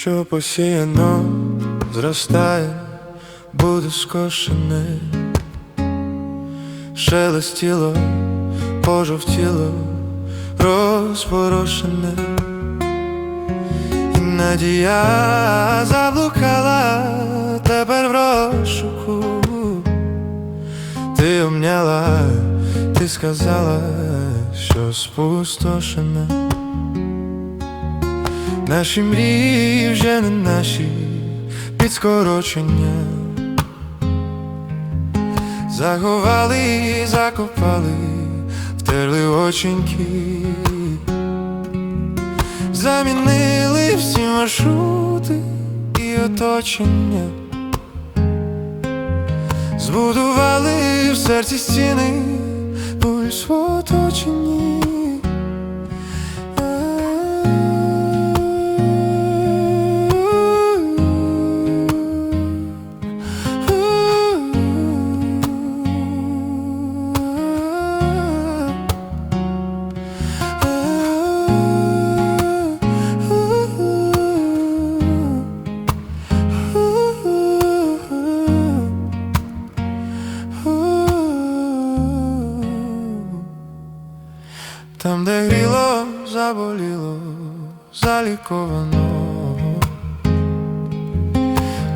Що посіяно, зростає, буде скошене, шелестіло, пожовтіло, розпорошене, і надія заблукала тепер в розшуку. Ти обняла, ти сказала, що спустошена. Наші мрії вже не наші підскорочення. Заховали і закопали, втерли оченьки, замінили всі маршрути і оточення, збудували в серці стіни, пульс в оточенні. Там, де гріло, заболіло, заліковано.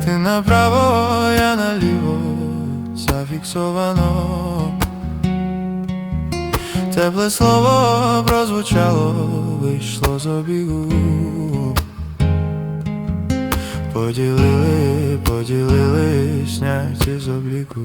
Ти направо, я наліво, зафіксовано. Тепле слово прозвучало, вийшло з обігу. Поділили, поділили, сняті з обліку.